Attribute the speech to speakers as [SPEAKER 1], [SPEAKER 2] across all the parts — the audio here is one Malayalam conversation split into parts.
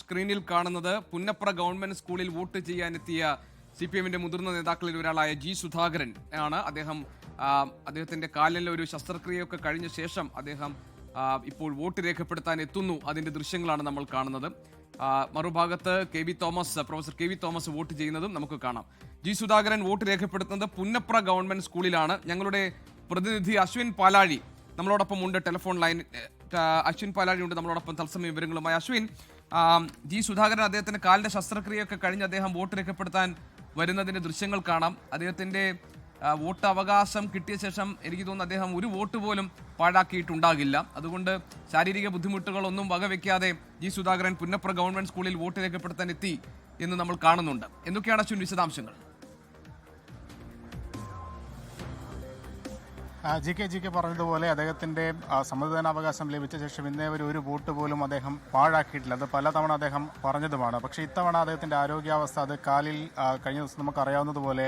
[SPEAKER 1] സ്ക്രീനിൽ കാണുന്നത് പുന്നപ്ര ഗവൺമെന്റ് സ്കൂളിൽ വോട്ട് ചെയ്യാനെത്തിയ സി പി എമ്മിന്റെ മുതിർന്ന നേതാക്കളിൽ ഒരാളായ ജി സുധാകരൻ ആണ്. അദ്ദേഹം അദ്ദേഹത്തിന്റെ കാലിൽ ഒരു ശസ്ത്രക്രിയയൊക്കെ കഴിഞ്ഞ ശേഷം അദ്ദേഹം ഇപ്പോൾ വോട്ട് രേഖപ്പെടുത്താൻ എത്തുന്നു. അതിന്റെ ദൃശ്യങ്ങളാണ് നമ്മൾ കാണുന്നത്. മറുഭാഗത്ത് K V Thomas professor K V Thomas vote ചെയ്യുന്നതും നമുക്ക് കാണാം. ജി സുധാകരൻ വോട്ട് രേഖപ്പെടുത്തുന്നത് പുന്നപ്ര ഗവൺമെന്റ് സ്കൂളിലാണ്. ഞങ്ങളുടെ പ്രതിനിധി അശ്വിൻ പാലാഴി നമ്മളോടൊപ്പം ഉണ്ട്. ടെലിഫോൺ ലൈൻ അശ്വിൻ പാലാഴിയുണ്ട് നമ്മളോടൊപ്പം തത്സമയ വിവരങ്ങളുമായി. അശ്വിൻ ജി സുധാകരൻ അദ്ദേഹത്തിന്റെ കാലിന്റെ ശസ്ത്രക്രിയയൊക്കെ കഴിഞ്ഞ് അദ്ദേഹം വോട്ട് രേഖപ്പെടുത്താൻ വരുന്നതിന്റെ ദൃശ്യങ്ങൾ കാണാം. അദ്ദേഹത്തിന്റെ വോട്ട് അവകാശം കിട്ടിയ ശേഷം എനിക്ക് തോന്നുന്നു അദ്ദേഹം ഒരു വോട്ട് പോലും പാഴാക്കിയിട്ടുണ്ടാകില്ല. അതുകൊണ്ട് ശാരീരിക ബുദ്ധിമുട്ടുകളൊന്നും വകവെക്കാതെ ജി സുധാകരൻ പുന്നപ്ര ഗവൺമെന്റ് സ്കൂളിൽ വോട്ട് രേഖപ്പെടുത്താൻ എത്തി എന്ന് നമ്മൾ കാണുന്നുണ്ട്. എന്തൊക്കെയാണ് അശ്വിൻ വിശദാംശങ്ങൾ?
[SPEAKER 2] ജി കെ ജി കെ പറഞ്ഞതുപോലെ അദ്ദേഹത്തിന്റെ സമ്മതിദാനാവകാശം ലഭിച്ച ശേഷം ഇന്നേ വരെ ഒരു വോട്ട് പോലും അദ്ദേഹം പാഴാക്കിയിട്ടില്ല. അത് പലതവണ അദ്ദേഹം പറഞ്ഞതുമാണ്. പക്ഷേ ഇത്തവണ അദ്ദേഹത്തിന്റെ ആരോഗ്യാവസ്ഥ അത് കാലിൽ കഴിഞ്ഞ ദിവസം നമുക്കറിയാവുന്നതുപോലെ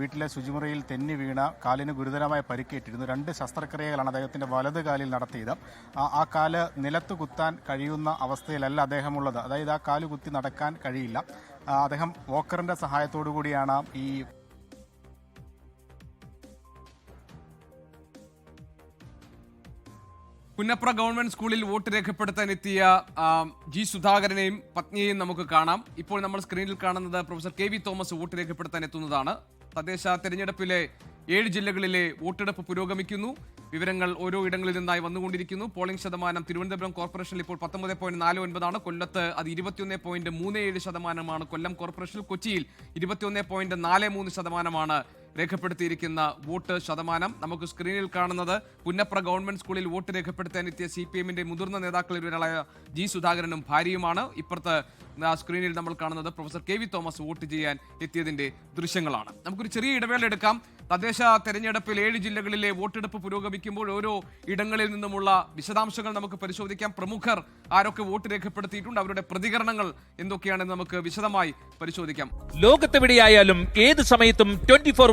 [SPEAKER 2] വീട്ടിലെ ശുചിമുറിയിൽ തെന്നി വീണ കാലിന് ഗുരുതരമായ പരിക്കേറ്റിരുന്നു. രണ്ട് ശസ്ത്രക്രിയകളാണ് അദ്ദേഹത്തിന്റെ വലത് കാലിൽ നടത്തിയത്. ആ ആ കാൽ നിലത്ത് കുത്താൻ കഴിയുന്ന അവസ്ഥയിലല്ല അദ്ദേഹമുള്ളത്. അതായത് ആ കാൽ കുത്തി നടക്കാൻ കഴിയില്ല. അദ്ദേഹം വോക്കറിന്റെ സഹായത്തോടു കൂടിയാണ് ഈ
[SPEAKER 1] പുന്നപ്ര ഗവൺമെന്റ് സ്കൂളിൽ വോട്ട് രേഖപ്പെടുത്താൻ എത്തിയ ജി സുധാകരനെയും പത്നിയെയും നമുക്ക് കാണാം. ഇപ്പോൾ നമ്മൾ സ്ക്രീനിൽ കാണുന്നത് professor K V Thomas vote രേഖപ്പെടുത്താൻ എത്തുന്നതാണ്. തദ്ദേശ തെരഞ്ഞെടുപ്പിലെ ഏഴ് ജില്ലകളിലെ വോട്ടെടുപ്പ് പുരോഗമിക്കുന്നു. വിവരങ്ങൾ ഓരോ ഇടങ്ങളിൽ നിന്നായി വന്നുകൊണ്ടിരിക്കുന്നു. പോളിംഗ് ശതമാനം തിരുവനന്തപുരം കോർപ്പറേഷനിൽ ഇപ്പോൾ പത്തൊമ്പത് പോയിന്റ് നാല് ഒൻപതാണ്. കൊല്ലത്ത് അത് ഇരുപത്തിയൊന്ന് പോയിന്റ് മൂന്ന് ഏഴ് ശതമാനമാണ്. കൊല്ലം കോർപ്പറേഷനിൽ കൊച്ചിയിൽ ഇരുപത്തിയൊന്ന് പോയിന്റ് നാല് മൂന്ന് ശതമാനമാണ്. രേഖപ്പെടുത്തിയിരിക്കുന്ന വോട്ട് ശതമാനം നമുക്ക് സ്ക്രീനിൽ കാണുന്നത് പുന്നപ്ര ഗവൺമെന്റ് സ്കൂളിൽ വോട്ട് രേഖപ്പെടുത്താൻ എത്തിയ സി പി എമ്മിന്റെ മുതിർന്ന നേതാക്കളിൽ ഒരാളായ ജി സുധാകരനും ഭാര്യയുമാണ്. ഇപ്പുറത്ത് സ്ക്രീനിൽ നമ്മൾ കാണുന്നത് professor K V Thomas vote ചെയ്യാൻ എത്തിയതിന്റെ ദൃശ്യങ്ങളാണ്. നമുക്കൊരു ചെറിയ ഇടവേള എടുക്കാം. തദ്ദേശ തെരഞ്ഞെടുപ്പിൽ ഏഴ് ജില്ലകളിലെ വോട്ടെടുപ്പ് പുരോഗമിക്കുമ്പോൾ ഓരോ ഇടങ്ങളിൽ നിന്നുമുള്ള വിശദാംശങ്ങൾ നമുക്ക് പരിശോധിക്കാം. പ്രമുഖർ ആരൊക്കെ വോട്ട് രേഖപ്പെടുത്തിയിട്ടുണ്ട്? അവരുടെ പ്രതികരണങ്ങൾ എന്തൊക്കെയാണെന്ന് നമുക്ക് വിശദമായി പരിശോധിക്കാം.
[SPEAKER 3] ലോകത്തെവിടെയായാലും ഏത് സമയത്തും ട്വന്റി ഫോർ